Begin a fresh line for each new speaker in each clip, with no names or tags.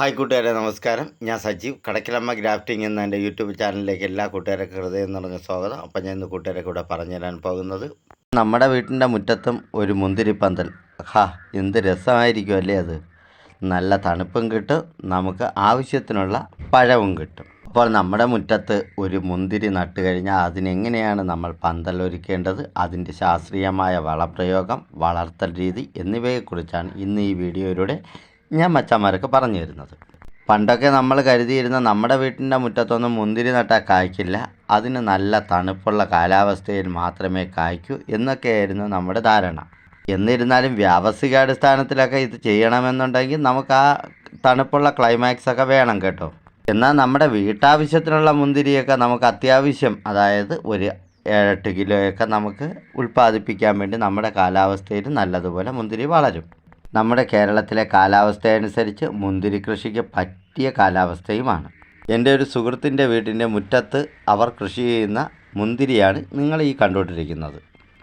Hi കൂട്ടുകാരെ നമസ്കാരം. ഞാൻ സജീവ്. കടക്കിലമ്മ ഗ്രാഫ്റ്റിംഗ് എന്ന എന്റെ യൂട്യൂബ് ചാനലിലേക്ക് എല്ലാ കൂട്ടുകാർക്കും ഹൃദയം നിറഞ്ഞ സ്വാഗതം. അപ്പം ഞാൻ ഇന്ന് കൂട്ടുകാരെ കൂടെ പറഞ്ഞു തരാൻ പോകുന്നത് നമ്മുടെ വീട്ടിന്റെ മുറ്റത്തും ഒരു മുന്തിരിപ്പന്തൽ. ഹാ എന്ത് രസമായിരിക്കും അല്ലേ അത്? നല്ല തണുപ്പും കിട്ടും നമുക്ക് ആവശ്യത്തിനുള്ള പഴവും കിട്ടും. അപ്പോൾ നമ്മുടെ മുറ്റത്ത് ഒരു മുന്തിരി നട്ട് കഴിഞ്ഞാൽ അതിനെങ്ങനെയാണ് നമ്മൾ പന്തൽ ഒരുക്കേണ്ടത്? അതിന്റെ ശാസ്ത്രീയമായ വളപ്രയോഗം വളർത്തൽ രീതി എന്നിവയെക്കുറിച്ചാണ് ഇന്ന് ഈ വീഡിയോയിലൂടെ ഞാൻ മച്ചന്മാർക്ക് പറഞ്ഞു തരുന്നത് പണ്ടൊക്കെ നമ്മൾ കരുതിയിരുന്ന നമ്മുടെ വീട്ടിന്റെ മുറ്റത്തൊന്നും മുന്തിരി നട്ടാൽ കായ്ക്കില്ല. അതിന് നല്ല തണുപ്പുള്ള കാലാവസ്ഥയിൽ മാത്രമേ കായ്ക്കൂ എന്നൊക്കെയായിരുന്നു നമ്മുടെ ധാരണ. എന്നിരുന്നാലും വ്യാവസായികാടിസ്ഥാനത്തിലൊക്കെ ഇത് ചെയ്യണമെന്നുണ്ടെങ്കിൽ നമുക്ക് ആ തണുപ്പുള്ള ക്ലൈമാക്സ് ഒക്കെ വേണം കേട്ടോ. എന്നാൽ നമ്മുടെ വീട്ടാവശ്യത്തിനുള്ള മുന്തിരിയൊക്കെ നമുക്ക് അത്യാവശ്യം അതായത് ഒരു ഏഴെട്ട് കിലോയൊക്കെ നമുക്ക് ഉൽപ്പാദിപ്പിക്കാൻ വേണ്ടി നമ്മുടെ കാലാവസ്ഥയിൽ നല്ലതുപോലെ മുന്തിരി വളരും. നമ്മുടെ കേരളത്തിലെ കാലാവസ്ഥയനുസരിച്ച് മുന്തിരി കൃഷിക്ക് പറ്റിയ കാലാവസ്ഥയുമാണ്. എന്റെ ഒരു സുഹൃത്തിന്റെ വീടിന്റെ മുറ്റത്ത് അവർ കൃഷി ചെയ്യുന്ന മുന്തിരിയാണ് നിങ്ങൾ ഈ കണ്ടുകൊണ്ടിരിക്കുന്നത്.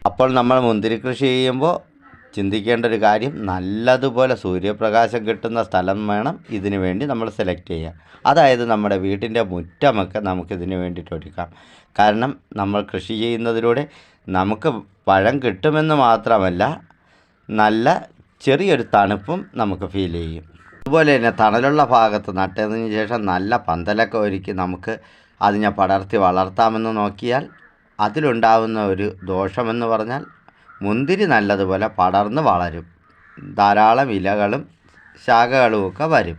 അപ്പോൾ നമ്മൾ മുന്തിരി കൃഷി ചെയ്യുമ്പോൾ ചിന്തിക്കേണ്ട ഒരു കാര്യം നല്ലതുപോലെ സൂര്യപ്രകാശം കിട്ടുന്ന സ്ഥലം വേണം ഇതിനു വേണ്ടി നമ്മൾ സെലക്ട് ചെയ്യാൻ അതായത് നമ്മുടെ വീട്ടിന്റെ മുറ്റമൊക്കെ നമുക്കിതിന് വേണ്ടിയിട്ട് ഒരുക്കാം. കാരണം നമ്മൾ കൃഷി ചെയ്യുന്നതിലൂടെ നമുക്ക് പഴം കിട്ടുമെന്ന് മാത്രമല്ല നല്ല ചെറിയൊരു തണുപ്പും നമുക്ക് ഫീൽ ചെയ്യും. അതുപോലെ തന്നെ തണലുള്ള ഭാഗത്ത് നട്ടതിന് ശേഷം നല്ല പന്തലൊക്കെ ഒരുക്കി നമുക്ക് അതിനെ പടർത്തി വളർത്താമെന്ന് നോക്കിയാൽ അതിലുണ്ടാവുന്ന ഒരു ദോഷമെന്ന് പറഞ്ഞാൽ മുന്തിരി നല്ലതുപോലെ പടർന്ന് വളരും. ധാരാളം ഇലകളും ശാഖകളും ഒക്കെ വരും.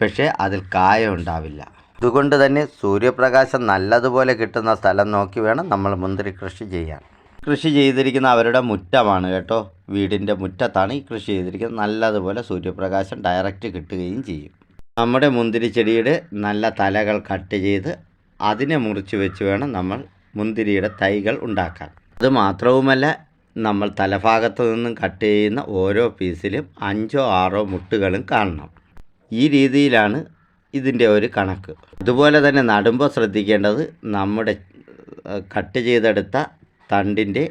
പക്ഷേ അതിൽ കായ ഉണ്ടാവില്ല. അതുകൊണ്ട് തന്നെ സൂര്യപ്രകാശം നല്ലതുപോലെ കിട്ടുന്ന സ്ഥലം നോക്കി വേണം നമ്മൾ മുന്തിരി കൃഷി ചെയ്യാൻ. കൃഷി ചെയ്തിരിക്കുന്ന അവരുടെ മുറ്റമാണ് കേട്ടോ. വീടിന്റെ മുറ്റത്താണ് ഈ കൃഷി ചെയ്തിരിക്കുന്നത്. നല്ലതുപോലെ സൂര്യപ്രകാശം ഡയറക്റ്റ് കിട്ടുകയും ചെയ്യും. നമ്മുടെ മുന്തിരി ചെടിയുടെ നല്ല തലകൾ കട്ട് ചെയ്ത് അതിനെ മുറിച്ച് വെച്ച് വേണം നമ്മൾ മുന്തിരിയുടെ തൈകൾ ഉണ്ടാക്കാൻ. അത് മാത്രവുമല്ല നമ്മൾ തലഭാഗത്ത് നിന്നും കട്ട് ചെയ്യുന്ന ഓരോ പീസിലും അഞ്ചോ ആറോ മുട്ടുകളും കാണണം. ഈ രീതിയിലാണ് ഇതിന്റെ ഒരു കണക്ക്. അതുപോലെ തന്നെ നടുമ്പോൾ ശ്രദ്ധിക്കേണ്ടത് നമ്മുടെ കട്ട് ചെയ്തെടുത്ത തണ്ടിന്റെ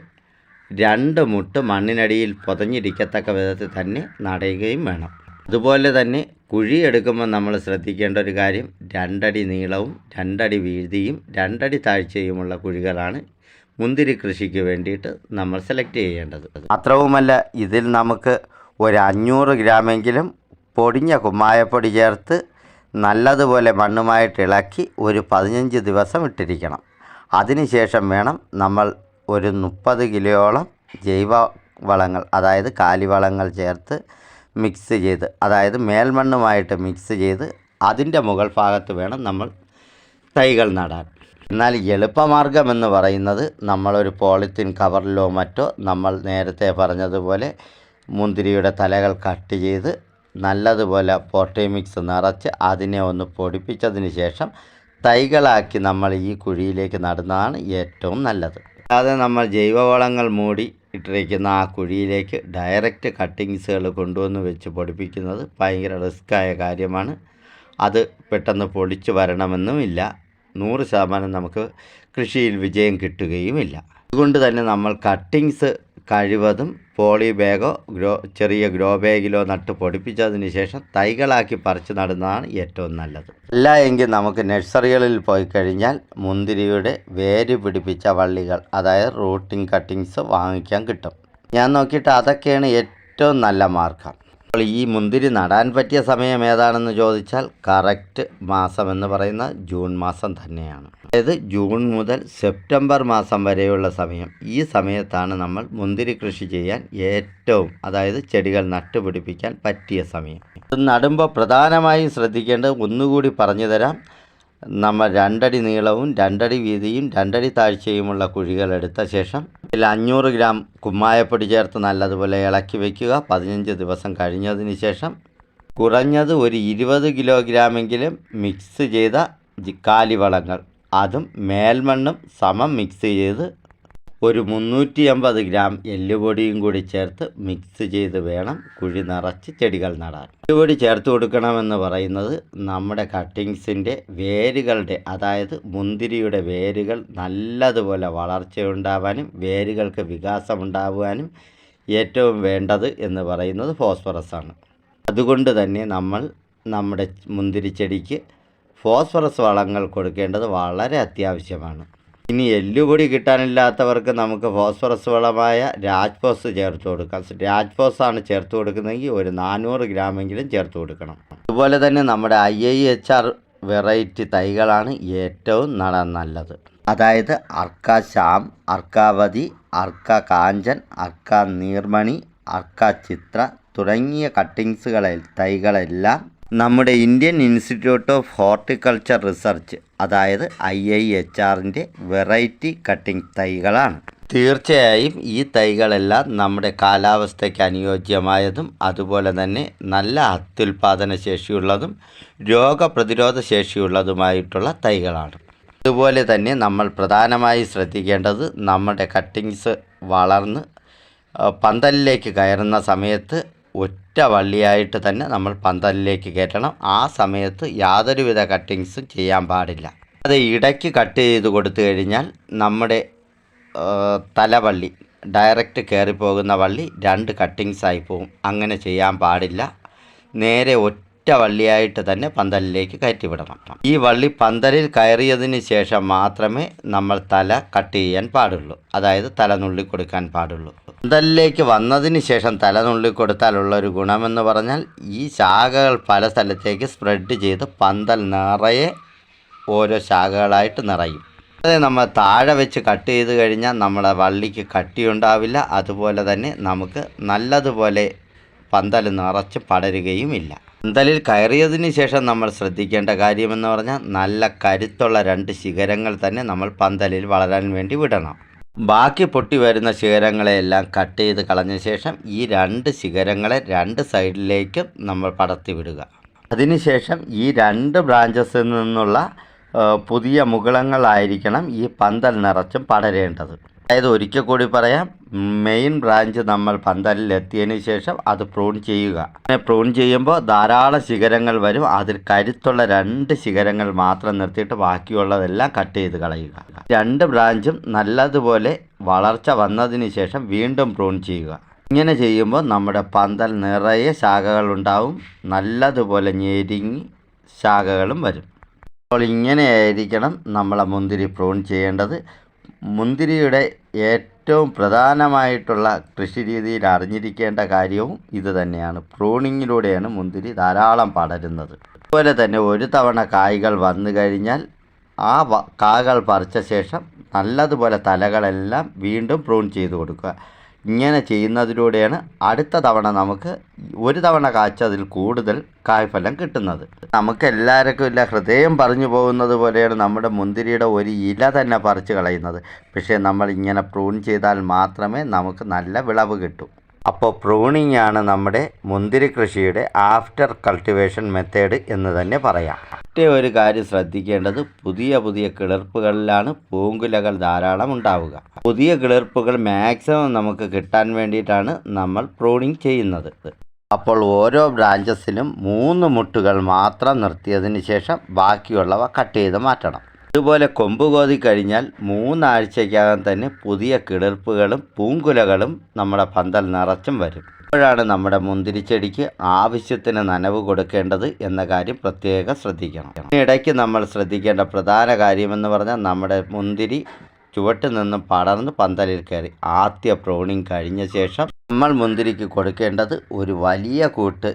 രണ്ട് മുട്ട് മണ്ണിനടിയിൽ പുതഞ്ഞിരിക്കത്തക്ക വിധത്തിൽ തന്നെ നടയുകയും വേണം. അതുപോലെ തന്നെ കുഴി എടുക്കുമ്പോൾ നമ്മൾ ശ്രദ്ധിക്കേണ്ട ഒരു കാര്യം രണ്ടടി നീളവും രണ്ടടി വീതിയും രണ്ടടി താഴ്ചയുമുള്ള കുഴികളാണ് മുന്തിരി കൃഷിക്ക് വേണ്ടിയിട്ട് നമ്മൾ സെലക്ട് ചെയ്യേണ്ടത്. മാത്രവുമല്ല ഇതിൽ നമുക്ക് ഒരു അഞ്ഞൂറ് ഗ്രാമെങ്കിലും പൊടിഞ്ഞ കുമ്മായപ്പൊടി ചേർത്ത് നല്ലതുപോലെ മണ്ണുമായിട്ട് ഇളക്കി ഒരു പതിനഞ്ച് ദിവസം ഇട്ടിരിക്കണം. അതിനുശേഷം വേണം നമ്മൾ ഒരു മുപ്പത് കിലോയോളം ജൈവ വളങ്ങൾ അതായത് കാലിവളങ്ങൾ ചേർത്ത് മിക്സ് ചെയ്ത് അതായത് മേൽമണ്ണുമായിട്ട് മിക്സ് ചെയ്ത് അതിന്റെ മുകൾ ഭാഗത്ത് വേണം നമ്മൾ തൈകൾ നടാൻ. എന്നാൽ എളുപ്പമാർഗം എന്ന് പറയുന്നത് നമ്മളൊരു പോളിത്തീൻ കവറിലോ മറ്റോ നമ്മൾ നേരത്തെ പറഞ്ഞതുപോലെ മുന്തിരിയുടെ തലകൾ കട്ട് ചെയ്ത് നല്ലതുപോലെ പോട്ടി മിക്സ് നിറച്ച് അതിനെ ഒന്ന് പൊടിപ്പിച്ചതിന് ശേഷം തൈകളാക്കി നമ്മൾ ഈ കുഴിയിലേക്ക് നടുന്നതാണ് ഏറ്റവും നല്ലത്. അല്ലാതെ നമ്മൾ ജൈവവളങ്ങൾ മൂടി ഇട്ടിരിക്കുന്ന ആ കുഴിയിലേക്ക് ഡയറക്റ്റ് കട്ടിങ്സുകൾ കൊണ്ടുവന്ന് വെച്ച് പൊടിപ്പിക്കുന്നത് ഭയങ്കര റിസ്ക്കായ കാര്യമാണ്. അത് പെട്ടെന്ന് പൊളിച്ചു വരണമെന്നുമില്ല. നൂറ് ശതമാനം നമുക്ക് കൃഷിയിൽ വിജയം കിട്ടുകയുമില്ല. അതുകൊണ്ട് തന്നെ നമ്മൾ കട്ടിങ്സ് കഴിവതും പോളി ബാഗോ ഗ്രോ ചെറിയ ഗ്രോ ബാഗിലോ നട്ട് പൊടിപ്പിച്ചതിന് ശേഷം തൈകളാക്കി പറിച്ച് നടുന്നതാണ് ഏറ്റവും നല്ലത്. അല്ല എങ്കിൽ നമുക്ക് നഴ്സറികളിൽ പോയി കഴിഞ്ഞാൽ മുന്തിരിയുടെ വേര് പിടിപ്പിച്ച വള്ളികൾ അതായത് റൂട്ടിംഗ് കട്ടിങ്സ് വാങ്ങിക്കാൻ കിട്ടും. ഞാൻ നോക്കിയിട്ട് അതൊക്കെയാണ് ഏറ്റവും നല്ല മാർഗം. അപ്പോൾ ഈ മുന്തിരി നടാൻ പറ്റിയ സമയം ഏതാണെന്ന് ചോദിച്ചാൽ കറക്റ്റ് മാസം എന്ന് പറയുന്ന ജൂൺ മാസം തന്നെയാണ്. അതായത് ജൂൺ മുതൽ സെപ്റ്റംബർ മാസം വരെയുള്ള സമയം. ഈ സമയത്താണ് നമ്മൾ മുന്തിരി കൃഷി ചെയ്യാൻ ഏറ്റവും അതായത് ചെടികൾ നട്ടുപിടിപ്പിക്കാൻ പറ്റിയ സമയം. നടുമ്പോൾ പ്രധാനമായും ശ്രദ്ധിക്കേണ്ടത് ഒന്നുകൂടി പറഞ്ഞു തരാം. നമ്മൾ രണ്ടടി നീളവും രണ്ടടി വീതിയും രണ്ടടി താഴ്ചയുമുള്ള കുഴികൾ എടുത്ത ശേഷം ഇതിൽ അഞ്ഞൂറ് ഗ്രാം കുമ്മായപ്പൊടി ചേർത്ത് നല്ലതുപോലെ ഇളക്കി വയ്ക്കുക പതിനഞ്ച് ദിവസം കഴിഞ്ഞതിന് ശേഷം കുറഞ്ഞത് ഒരു ഇരുപത് കിലോഗ്രാമെങ്കിലും മിക്സ് ചെയ്ത കാലിവളങ്ങൾ അതും മേൽമണ്ണും സമം മിക്സ് ചെയ്ത് ഒരു മുന്നൂറ്റി അമ്പത് ഗ്രാം എല്ലുപൊടിയും കൂടി ചേർത്ത് മിക്സ് ചെയ്ത് വേണം കുഴി നിറച്ച് ചെടികൾ നടാൻ. എല്ലുപൊടി ചേർത്ത് കൊടുക്കണമെന്ന് പറയുന്നത് നമ്മുടെ കട്ടിങ്സിന്റെ വേരുകളുടെ അതായത് മുന്തിരിയുടെ വേരുകൾ നല്ലതുപോലെ വളർച്ച ഉണ്ടാവാനും വേരുകൾക്ക് വികാസം വികാസമുണ്ടാകുവാനും ഏറ്റവും വേണ്ടത് എന്ന് പറയുന്നത് ഫോസ്ഫറസ് ആണ് അതുകൊണ്ട് തന്നെ നമ്മൾ നമ്മുടെ മുന്തിരിച്ചെടിക്ക് ഫോസ്ഫറസ് വളങ്ങൾ കൊടുക്കേണ്ടത് വളരെ അത്യാവശ്യമാണ്. ഇനി എല്ലുപൊടി കിട്ടാനില്ലാത്തവർക്ക് നമുക്ക് ഫോസ്ഫറസ് വളമായ രാജ്ഫോസ് ചേർത്ത് കൊടുക്കാം. ആണ് ചേർത്ത് കൊടുക്കുന്നതെങ്കിൽ ഒരു നാനൂറ് ഗ്രാമെങ്കിലും ചേർത്ത് കൊടുക്കണം. അതുപോലെ തന്നെ നമ്മുടെ I I H R variety തൈകളാണ് ഏറ്റവും നടാൻ നല്ലത്. അതായത് അർക്ക ശ്യാം അർക്കാവതി അർക്ക കാഞ്ചൻ അർക്ക നീർമണി അർക്ക ചിത്ര തുടങ്ങിയ കട്ടിങ്സുകളെ തൈകളെല്ലാം നമ്മുടെ Indian Institute of Horticulture Research അതായത് ഐ ഐ എച്ച് ആറിന്റെ വെറൈറ്റി കട്ടിംഗ് തൈകളാണ്. തീർച്ചയായും ഈ തൈകളെല്ലാം നമ്മുടെ കാലാവസ്ഥയ്ക്ക് അനുയോജ്യമായതും അതുപോലെ തന്നെ നല്ല അത്യുൽപാദന ശേഷിയുള്ളതും രോഗപ്രതിരോധ ശേഷിയുള്ളതുമായിട്ടുള്ള തൈകളാണ്. അതുപോലെ തന്നെ നമ്മൾ പ്രധാനമായി ശ്രദ്ധിക്കേണ്ടത് നമ്മുടെ കട്ടിങ്സ് വളർന്ന് പന്തലിലേക്ക് കയറുന്ന സമയത്ത് ഒറ്റ വള്ളിയായിട്ട് തന്നെ നമ്മൾ പന്തലിലേക്ക് കയറ്റണം. ആ സമയത്ത് യാതൊരുവിധ കട്ടിങ്സും ചെയ്യാൻ പാടില്ല. അത് ഇടയ്ക്ക് കട്ട് ചെയ്ത് കൊടുത്തു കഴിഞ്ഞാൽ നമ്മുടെ തലവള്ളി ഡയറക്റ്റ് കയറിപ്പോകുന്ന വള്ളി രണ്ട് കട്ടിങ്സ് ആയി പോകും അങ്ങനെ ചെയ്യാൻ പാടില്ല. നേരെ ഒറ്റ വള്ളിയായിട്ട് തന്നെ പന്തലിലേക്ക് കയറ്റി വിടണം ഈ വള്ളി പന്തലിൽ കയറിയതിന് ശേഷം മാത്രമേ നമ്മൾ തല കട്ട് ചെയ്യാൻ പാടുള്ളൂ. അതായത് തല നുള്ളി കൊടുക്കാൻ പാടുള്ളൂ. പന്തലിലേക്ക് വന്നതിന് ശേഷം തലനുള്ളി കൊടുത്താലുള്ള ഒരു ഗുണമെന്ന് പറഞ്ഞാൽ ഈ ശാഖകൾ പല സ്ഥലത്തേക്ക് സ്പ്രെഡ് ചെയ്ത് പന്തൽ നിറയെ ഓരോ ശാഖകളായിട്ട് നിറയും. അതായത് നമ്മൾ താഴെ വെച്ച് കട്ട് ചെയ്ത് കഴിഞ്ഞാൽ നമ്മുടെ വള്ളിക്ക് കട്ടിയുണ്ടാവില്ല. അതുപോലെ തന്നെ നമുക്ക് നല്ലതുപോലെ പന്തൽ നിറച്ച് പടരുകയുമില്ല. പന്തലിൽ കയറിയതിന് ശേഷം നമ്മൾ ശ്രദ്ധിക്കേണ്ട കാര്യമെന്ന് പറഞ്ഞാൽ നല്ല കരുത്തുള്ള രണ്ട് ശിഖരങ്ങൾ തന്നെ നമ്മൾ പന്തലിൽ വളരാൻ വേണ്ടി വിടണം. ബാക്കി പൊട്ടി വരുന്ന ശിഖരങ്ങളെയെല്ലാം കട്ട് ചെയ്ത് കളഞ്ഞ ശേഷം ഈ രണ്ട് ശിഖരങ്ങളെ രണ്ട് സൈഡിലേക്കും നമ്മൾ പടർത്തി വിടുക. അതിനുശേഷം ഈ രണ്ട് ബ്രാഞ്ചസിൽ നിന്നുള്ള പുതിയ മുകുളങ്ങളായിരിക്കണം ഈ പന്തൽ നിറച്ചും പടരേണ്ടത്. അതായത് ഒരിക്കൽ കൂടി പറയാം മെയിൻ ബ്രാഞ്ച് നമ്മൾ പന്തലിൽ എത്തിയതിന് ശേഷം അത് പ്രൂൺ ചെയ്യുക. അങ്ങനെ പ്രൂൺ ചെയ്യുമ്പോൾ ധാരാളം ശിഖരങ്ങൾ വരും. അതിൽ കരുത്തുള്ള രണ്ട് ശിഖരങ്ങൾ മാത്രം നിർത്തിയിട്ട് ബാക്കിയുള്ളതെല്ലാം കട്ട് ചെയ്ത് കളയുക. രണ്ട് ബ്രാഞ്ചും നല്ലതുപോലെ വളർച്ച വന്നതിന് ശേഷം വീണ്ടും പ്രൂൺ ചെയ്യുക. ഇങ്ങനെ ചെയ്യുമ്പോൾ നമ്മുടെ പന്തൽ നിറയെ ശാഖകൾ ഉണ്ടാവും. നല്ലതുപോലെ ഞെരിങ്ങി ശാഖകളും വരും. അപ്പോൾ ഇങ്ങനെയായിരിക്കണം നമ്മളെ മുന്തിരി പ്രൂൺ ചെയ്യേണ്ടത്. മുന്തിരിയുടെ ഏറ്റവും പ്രധാനമായിട്ടുള്ള കൃഷി രീതിയിൽ അറിഞ്ഞിരിക്കേണ്ട കാര്യവും ഇത് തന്നെയാണ്. പ്രൂണിങ്ങിലൂടെയാണ് മുന്തിരി ധാരാളം പടരുന്നത്. അതുപോലെ തന്നെ ഒരു തവണ കായ്കൾ വന്നു കഴിഞ്ഞാൽ ആ കായകൾ പറിച്ച ശേഷം നല്ലതുപോലെ തലകളെല്ലാം വീണ്ടും പ്രൂൺ ചെയ്ത് കൊടുക്കുക. ഇങ്ങനെ ചെയ്യുന്നതിലൂടെയാണ് അടുത്ത തവണ നമുക്ക് ഒരു തവണ കാച്ചതിൽ കൂടുതൽ കായ്ഫലം കിട്ടുന്നത്. നമുക്ക് എല്ലാവർക്കും ഇല്ല ഹൃദയം പറഞ്ഞു പോകുന്നത് പോലെയാണ് നമ്മുടെ മുന്തിരിയുടെ ഒരു ഇല തന്നെ പറിച്ചു കളയുന്നത്. പക്ഷേ നമ്മൾ ഇങ്ങനെ പ്രൂൺ ചെയ്താൽ മാത്രമേ നമുക്ക് നല്ല വിളവ് കിട്ടൂ. അപ്പോൾ പ്രൂണിംഗ് ആണ് നമ്മുടെ മുന്തിരി കൃഷിയുടെ ആഫ്റ്റർ കൾട്ടിവേഷൻ മെത്തേഡ് എന്ന് തന്നെ പറയാം. മറ്റേ ഒരു കാര്യം ശ്രദ്ധിക്കേണ്ടത് പുതിയ പുതിയ കിളിർപ്പുകളിലാണ് പൂങ്കുലകൾ ധാരാളം ഉണ്ടാവുക. പുതിയ കിളിർപ്പുകൾ മാക്സിമം നമുക്ക് കിട്ടാൻ വേണ്ടിയിട്ടാണ് നമ്മൾ പ്രൂണിങ് ചെയ്യുന്നത്. അപ്പോൾ ഓരോ ബ്രാഞ്ചസിലും മൂന്ന് മുട്ടുകൾ മാത്രം നിർത്തിയതിന് ശേഷം ബാക്കിയുള്ളവ കട്ട് ചെയ്ത് മാറ്റണം. ഇതുപോലെ കൊമ്പ് കോതി കഴിഞ്ഞാൽ മൂന്നാഴ്ചയ്ക്കകം തന്നെ പുതിയ കിളിർപ്പുകളും പൂങ്കുലകളും നമ്മുടെ പന്തൽ നിറച്ചും വരും. അപ്പോഴാണ് നമ്മുടെ മുന്തിരിച്ചെടിക്ക് ആവശ്യത്തിന് നനവ് കൊടുക്കേണ്ടത് എന്ന കാര്യം പ്രത്യേകം ശ്രദ്ധിക്കണം. ഇടയ്ക്ക് നമ്മൾ ശ്രദ്ധിക്കേണ്ട പ്രധാന കാര്യമെന്ന് പറഞ്ഞാൽ നമ്മുടെ മുന്തിരി ചുവട്ടിൽ നിന്നും പടർന്ന് പന്തലിൽ കയറി ആദ്യ പ്രോണിങ് കഴിഞ്ഞ ശേഷം നമ്മൾ മുന്തിരിക്ക് കൊടുക്കേണ്ടത് ഒരു വലിയ കൂട്ട്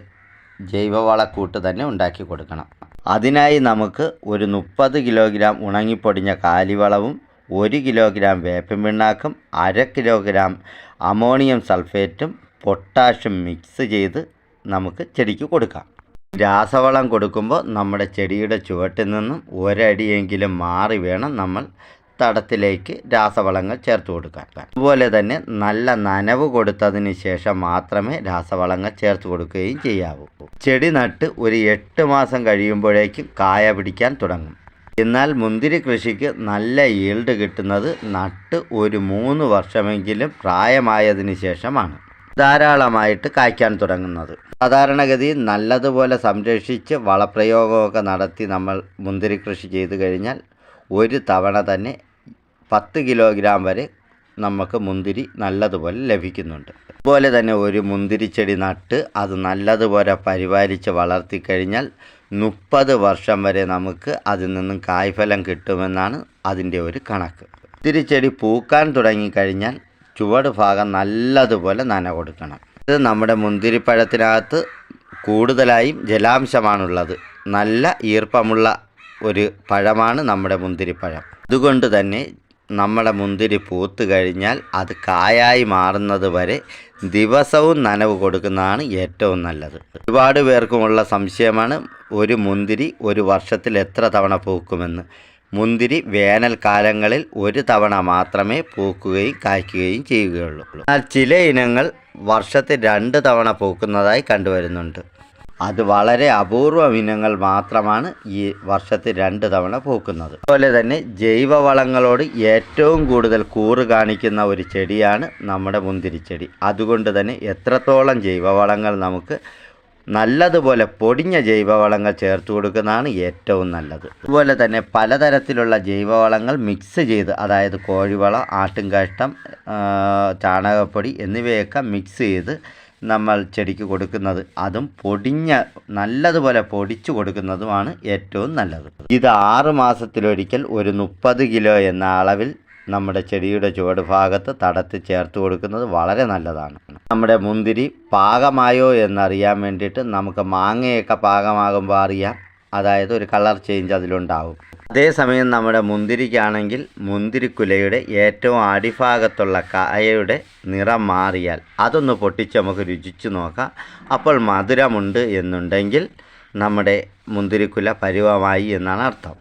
ജൈവവളക്കൂട്ട് തന്നെ ഉണ്ടാക്കി കൊടുക്കണം. അതിനായി നമുക്ക് ഒരു മുപ്പത് കിലോഗ്രാം ഉണങ്ങിപ്പൊടിഞ്ഞ കാലിവളവും ഒരു കിലോഗ്രാം വേപ്പിൻ പിണ്ണാക്കും അര കിലോഗ്രാം അമോണിയം സൾഫേറ്റും പൊട്ടാഷും മിക്സ് ചെയ്ത് നമുക്ക് ചെടിക്ക് കൊടുക്കാം. രാസവളം കൊടുക്കുമ്പോൾ നമ്മുടെ ചെടിയുടെ ചുവട്ടിൽ നിന്നും ഒരടിയെങ്കിലും മാറി വേണം നമ്മൾ തടത്തിലേക്ക് രാസവളങ്ങൾ ചേർത്ത് കൊടുക്കാൻ. അതുപോലെ തന്നെ നല്ല നനവ് കൊടുത്തതിന് ശേഷം മാത്രമേ രാസവളങ്ങൾ ചേർത്ത് കൊടുക്കുകയും ചെയ്യാവൂ. ചെടി നട്ട് ഒരു എട്ട് മാസം കഴിയുമ്പോഴേക്കും കായ പിടിക്കാൻ തുടങ്ങും. എന്നാൽ മുന്തിരി കൃഷിക്ക് നല്ല ഈൽഡ് കിട്ടുന്നത് നട്ട് ഒരു മൂന്ന് വർഷമെങ്കിലും പ്രായമായതിനു ശേഷമാണ്. ധാരാളമായിട്ട് കായ്ക്കാൻ തുടങ്ങുന്നത്. സാധാരണഗതി നല്ലതുപോലെ സംരക്ഷിച്ച് വളപ്രയോഗമൊക്കെ നടത്തി നമ്മൾ മുന്തിരി കൃഷി ചെയ്തു കഴിഞ്ഞാൽ ഒരു തവണ തന്നെ പത്ത് കിലോഗ്രാം വരെ നമുക്ക് മുന്തിരി നല്ലതുപോലെ ലഭിക്കുന്നുണ്ട്. അതുപോലെ തന്നെ ഒരു മുന്തിരിച്ചെടി നട്ട് അത് നല്ലതുപോലെ പരിപാലിച്ച് വളർത്തിക്കഴിഞ്ഞാൽ മുപ്പത് വർഷം വരെ നമുക്ക് അതിൽ നിന്നും കായ്ഫലം കിട്ടുമെന്നാണ് അതിന്റെ ഒരു കണക്ക്. മുന്തിരിച്ചെടി പൂക്കാൻ തുടങ്ങിക്കഴിഞ്ഞാൽ ചുവട് ഭാഗം നല്ലതുപോലെ നന കൊടുക്കണം. ഇത് നമ്മുടെ മുന്തിരിപ്പഴത്തിനകത്ത് കൂടുതലായും ജലാംശമാണുള്ളത്. നല്ല ഈർപ്പമുള്ള ഒരു പഴമാണ് നമ്മുടെ മുന്തിരിപ്പഴം. അതുകൊണ്ട് തന്നെ നമ്മുടെ മുന്തിരി പൂത്ത് കഴിഞ്ഞാൽ അത് കായായി മാറുന്നത് വരെ ദിവസവും നനവ് കൊടുക്കുന്നതാണ് ഏറ്റവും നല്ലത്. ഒരുപാട് പേർക്കുമുള്ള സംശയമാണ് ഒരു മുന്തിരി ഒരു വർഷത്തിൽ എത്ര തവണ പൂക്കുമെന്ന്. മുന്തിരി വേനൽക്കാലങ്ങളിൽ ഒരു തവണ മാത്രമേ പൂക്കുകയും കായ്ക്കുകയും ചെയ്യുകയുള്ളൂ. എന്നാൽ ചില ഇനങ്ങൾ വർഷത്തിൽ രണ്ട് തവണ പൂക്കുന്നതായി കണ്ടുവരുന്നുണ്ട്. അത് വളരെ അപൂർവ ഇനങ്ങൾ മാത്രമാണ് ഈ വർഷത്തിൽ രണ്ട് തവണ പൂക്കുന്നത്. അതുപോലെ തന്നെ ജൈവവളങ്ങളോട് ഏറ്റവും കൂടുതൽ കൂറ് കാണിക്കുന്ന ഒരു ചെടിയാണ് നമ്മുടെ മുന്തിരിച്ചെടി അതുകൊണ്ട് തന്നെ എത്രത്തോളം ജൈവവളങ്ങൾ നമുക്ക് നല്ലതുപോലെ പൊടിഞ്ഞ ജൈവവളങ്ങൾ ചേർത്ത് കൊടുക്കുന്നതാണ് ഏറ്റവും നല്ലത്. അതുപോലെ തന്നെ പലതരത്തിലുള്ള ജൈവവളങ്ങൾ മിക്സ് ചെയ്ത് അതായത് കോഴിവളം ആട്ടുംകാഷ്ടം ചാണകപ്പൊടി എന്നിവയൊക്കെ മിക്സ് ചെയ്ത് നമ്മൾ ചെടിക്ക് കൊടുക്കുന്നത്. അതും പൊടിഞ്ഞ നല്ലതുപോലെ പൊടിച്ചു കൊടുക്കുന്നതുമാണ് ഏറ്റവും നല്ലത്. ഇത് ആറ് മാസത്തിലൊരിക്കൽ ഒരു മുപ്പത് കിലോ എന്ന അളവിൽ നമ്മുടെ ചെടിയുടെ ചുവട് ഭാഗത്ത് തടത്ത് ചേർത്ത് കൊടുക്കുന്നത് വളരെ നല്ലതാണ്. നമ്മുടെ മുന്തിരി പാകമായോ എന്നറിയാൻ വേണ്ടിയിട്ട് നമുക്ക് മാങ്ങയൊക്കെ പാകമാകുമ്പോൾ അറിയാം. അതായത് ഒരു കളർ ചേഞ്ച് അതിലുണ്ടാവും. അതേസമയം നമ്മുടെ മുന്തിരിക്കാണെങ്കിൽ മുന്തിരിക്കുലയുടെ ഏറ്റവും അടിഭാഗത്തുള്ള കായയുടെ നിറം മാറിയാൽ അതൊന്ന് പൊട്ടിച്ച് നമുക്ക് രുചിച്ച് നോക്കാം. അപ്പോൾ മധുരമുണ്ട് എന്നുണ്ടെങ്കിൽ നമ്മുടെ മുന്തിരിക്കുല പരുവമായി എന്നാണ് അർത്ഥം.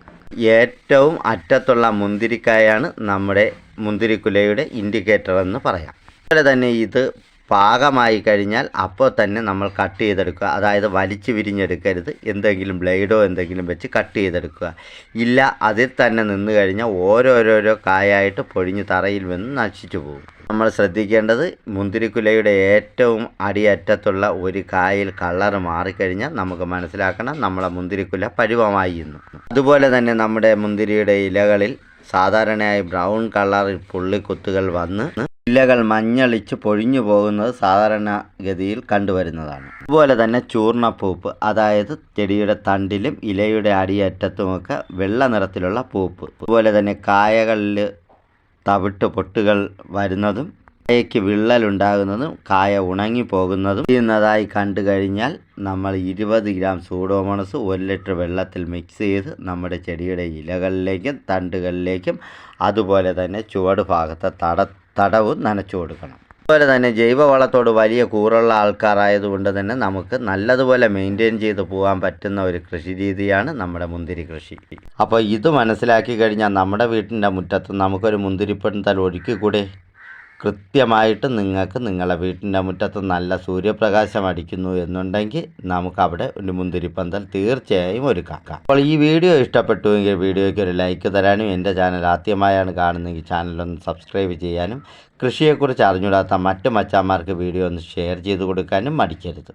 ഏറ്റവും അറ്റത്തുള്ള മുന്തിരിക്കായാണ് നമ്മുടെ മുന്തിരിക്കുലയുടെ ഇൻഡിക്കേറ്റർ എന്ന് പറയാം. അതുപോലെ തന്നെ ഇത് പാകമായി കഴിഞ്ഞാൽ അപ്പോൾ തന്നെ നമ്മൾ കട്ട് ചെയ്തെടുക്കുക. അതായത് വലിച്ചു വിരിഞ്ഞെടുക്കരുത്. എന്തെങ്കിലും ബ്ലേഡോ എന്തെങ്കിലും വെച്ച് കട്ട് ചെയ്തെടുക്കുക. ഇല്ല അതിൽ തന്നെ നിന്ന് കഴിഞ്ഞാൽ ഓരോരോരോ കായായിട്ട് പൊഴിഞ്ഞ് തറയിൽ വന്ന് നശിച്ചു പോകും. നമ്മൾ ശ്രദ്ധിക്കേണ്ടത് മുന്തിരിക്കുലയുടെ ഏറ്റവും അടിയറ്റത്തുള്ള ഒരു കായിൽ കളർ മാറിക്കഴിഞ്ഞാൽ നമുക്ക് മനസ്സിലാക്കണം നമ്മളെ മുന്തിരിക്കുല പരുവമായി എന്ന് അതുപോലെ തന്നെ നമ്മുടെ മുന്തിരിയുടെ ഇലകളിൽ സാധാരണയായി ബ്രൗൺ കളറിൽ പുള്ളിക്കുത്തുകൾ വന്ന് ഇലകൾ മഞ്ഞളിച്ച് പൊഴിഞ്ഞു പോകുന്നത് സാധാരണഗതിയിൽ കണ്ടുവരുന്നതാണ്. അതുപോലെ തന്നെ ചൂർണപ്പൂപ്പ് അതായത് ചെടിയുടെ തണ്ടിലും ഇലയുടെ അടിയറ്റത്തുമൊക്കെ വെള്ള നിറത്തിലുള്ള പൂപ്പ്. അതുപോലെ തന്നെ കായകളിൽ തവിട്ട് പൊട്ടുകൾ വരുന്നതും കായയ്ക്ക് വിള്ളലുണ്ടാകുന്നതും കായ ഉണങ്ങി പോകുന്നതും ചെയ്യുന്നതായി കണ്ടു കഴിഞ്ഞാൽ നമ്മൾ ഇരുപത് ഗ്രാം സൂഡോമോണസ് ഒരു ലിറ്റർ വെള്ളത്തിൽ മിക്സ് ചെയ്ത് നമ്മുടെ ചെടിയുടെ ഇലകളിലേക്കും തണ്ടുകളിലേക്കും അതുപോലെ തന്നെ ചുവട് ഭാഗത്തെ തട തടവും നനച്ചു കൊടുക്കണം. അതുപോലെ തന്നെ ജൈവവളത്തോട് വലിയ കൂറുള്ള ആൾക്കാരായതുകൊണ്ട് തന്നെ നമുക്ക് നല്ലതുപോലെ മെയിന്റെയിൻ ചെയ്ത് പോകാൻ പറ്റുന്ന ഒരു കൃഷി രീതിയാണ് നമ്മുടെ മുന്തിരി കൃഷി. അപ്പോൾ ഇത് മനസ്സിലാക്കി കഴിഞ്ഞാൽ നമ്മുടെ വീട്ടിന്റെ മുറ്റത്ത് നമുക്കൊരു മുന്തിരിപ്പന്തൽ ഒഴുക്കിക്കൂടെ? കൃത്യമായിട്ട് നിങ്ങൾക്ക് നിങ്ങളുടെ വീട്ടിന്റെ മുറ്റത്ത് നല്ല സൂര്യപ്രകാശം അടിക്കുന്നു എന്നുണ്ടെങ്കിൽ നമുക്ക് അവിടെ ഒരു മുന്തിരിപ്പന്തൽ തീർച്ചയായും ഒരുക്കാം അപ്പോൾ ഈ വീഡിയോ ഇഷ്ടപ്പെട്ടുവെങ്കിൽ വീഡിയോയ്ക്ക് ഒരു ലൈക്ക് തരാനും എന്റെ ചാനൽ ആദ്യമായാണ് കാണുന്നതെങ്കിൽ ചാനലൊന്ന് സബ്സ്ക്രൈബ് ചെയ്യാനും കൃഷിയെക്കുറിച്ച് അറിഞ്ഞൂടാത്ത മറ്റു മച്ചാന്മാർക്ക് വീഡിയോ ഒന്ന് ഷെയർ ചെയ്ത് കൊടുക്കാനും മടിക്കരുത്.